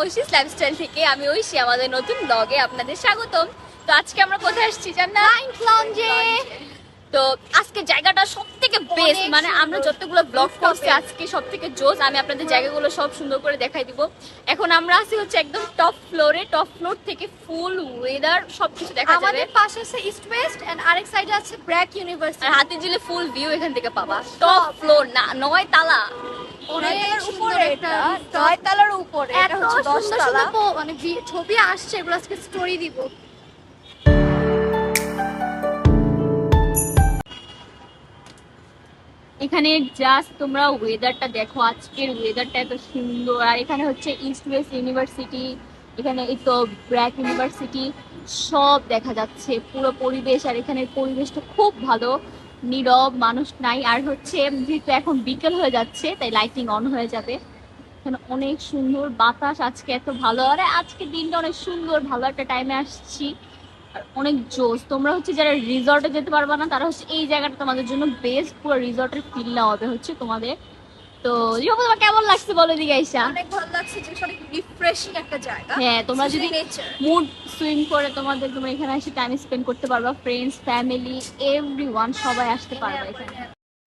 ঐশিস lifestyle থেকে আমি ঐশী আমাদের নতুন ব্লগে আপনাদের স্বাগতম। তো আজকে আমরা কোথায় আসছি জান না লঞ্জে তো আজকে জায়গাটা সব থেকে বেস্ট মানে আমরা যতগুলো ব্লগ করছি আজকে সব থেকে জোস আমি আপনাদের জায়গাগুলো সব সুন্দর করে দেখাই দিব। এখন আমরা আছি হচ্ছে একদম টপ ফ্লোরে টপ ফ্লোর থেকে ফুল ওয়েদার সবকিছু দেখা যাবে। আমাদের পাশে আছে ইস্ট ওয়েস্ট এন্ড আরেক সাইডে আছে ব্র্যাক ইউনিভার্সিটি হাতির ঝিলে ফুল ভিউ এখান থেকে পাবা। টপ ফ্লোর না নয় তালা। নয়তলার উপরে এটা হচ্ছে দশতলা। মানে ছবি আসছে এগুলো আজকে স্টোরি দিব। এখানে জাস্ট তোমরা ওয়েদারটা দেখো আজকের ওয়েদারটা এত সুন্দর। আর এখানে হচ্ছে ইস্ট ওয়েস্ট ইউনিভার্সিটি এখানে এই তো ব্র্যাক ইউনিভার্সিটি সব দেখা যাচ্ছে পুরো পরিবেশ। আর এখানের পরিবেশটা খুব ভালো। নীরব মানুষ নাই। আর হচ্ছে, যেহেতু এখন বিকেল হয়ে যাচ্ছে, তাই লাইটিং অন হয়ে যাবে। এখানে অনেক সুন্দর বাতাস, আজকে এত ভালো। আরে, আজকে দিনটা অনেক সুন্দর, ভালো একটা টাইমে আসছি। আর অনেক জোস তোমরা হচ্ছে যারা রিসর্টে যেতে পারবা না, তারা হচ্ছে এই জায়গাটা তোমাদের জন্য বেস্ট পুরো রিসর্টের ফিল নেওয়া হবে হচ্ছে তোমাদের। তো রিপা তোমার কেমন লাগছে বলো দিকে আইসা? অনেক ভালো লাগছে যে অনেক রিফ্রেশিং একটা জায়গা। হ্যাঁ তোমরা যদি মুড সুইং করে তোমাদের তোমরা এখানে এসে টাইম স্পেন্ড করতে পারবা ফ্রেন্ডস ফ্যামিলি এভরিওয়ান সবাই আসতে পারবে এখানে।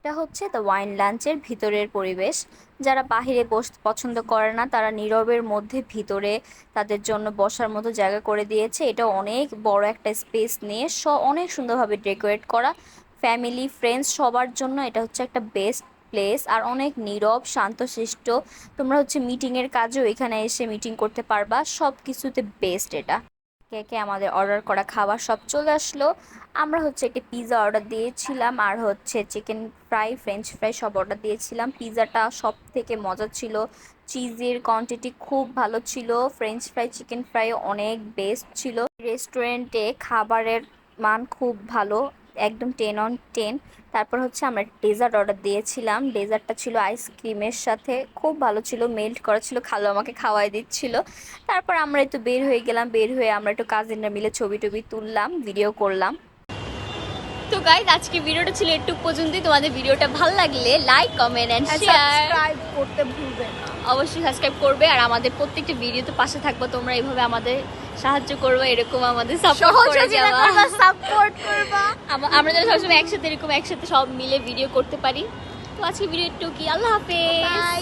এটা হচ্ছে দ্য ওয়াইন লাঞ্চের ভিতরের পরিবেশ। যারা বাহিরে বসতে পছন্দ করে না তারা নীরবের মধ্যে ভিতরে তাদের জন্য বসার মতো জায়গা করে দিয়েছে। এটা অনেক বড় একটা স্পেস নিয়ে স অনেক সুন্দরভাবে ডেকোরেট করা। ফ্যামিলি ফ্রেন্ডস সবার জন্য এটা হচ্ছে একটা বেস্ট প্লেস আর অনেক নীরব, শান্তশিষ্ট। তোমরা হচ্ছে মিটিংয়ের কাজেও এখানে এসে মিটিং করতে পারবা। সব কিছুতে বেস্ট এটা। কে আমাদের অর্ডার করা খাবার সব চলে আসলো। আমরা হচ্ছে একটা পিৎজা অর্ডার দিয়েছিলাম আর হচ্ছে চিকেন ফ্রাই ফ্রেঞ্চ ফ্রাই সব অর্ডার দিয়েছিলাম। পিৎজাটা সব থেকে মজা ছিল। চিজের কোয়ান্টিটি খুব ভালো ছিল। ফ্রেঞ্চ ফ্রাই চিকেন ফ্রাই অনেক বেস্ট ছিল। রেস্টুরেন্টে খাবারের মান খুব ভালো। একদম টেন অন টেন তারপর হচ্ছে আমরা ডেজার্ট অর্ডার দিয়েছিলাম। ডেজার্টটা ছিল আইসক্রিমের সাথে। খুব ভালো ছিল মেল্ট করা ছিল, খালো, আমাকে খাওয়াই দিচ্ছিল। তারপর আমরা একটু বের হয়ে গেলাম, বের হয়ে আমরা একটু কাজিনরা মিলে ছবি টবি তুললাম ভিডিও করলাম। তো গাইজ আজকে ভিডিওটা ছিল একটু পর্যন্তই। তোমাদের ভিডিওটা ভালো লাগলে like comment and share subscribe করতে ভুলবে না। অবশ্যই সাবস্ক্রাইব করবে আর আমাদের প্রত্যেকটা ভিডিওতে পাশে থাকব। তোমরা এইভাবে আমাদের সাহায্য করবে এরকম আমাদের সাপোর্ট করবা সাপোর্ট করবা। আম- আমরা যেন সবসময় একসাথে এরকম একসাথে সব মিলে ভিডিও করতে পারি। তো আজকে ভিডিও একটু কি আল্লাহ হাফেজ। বাই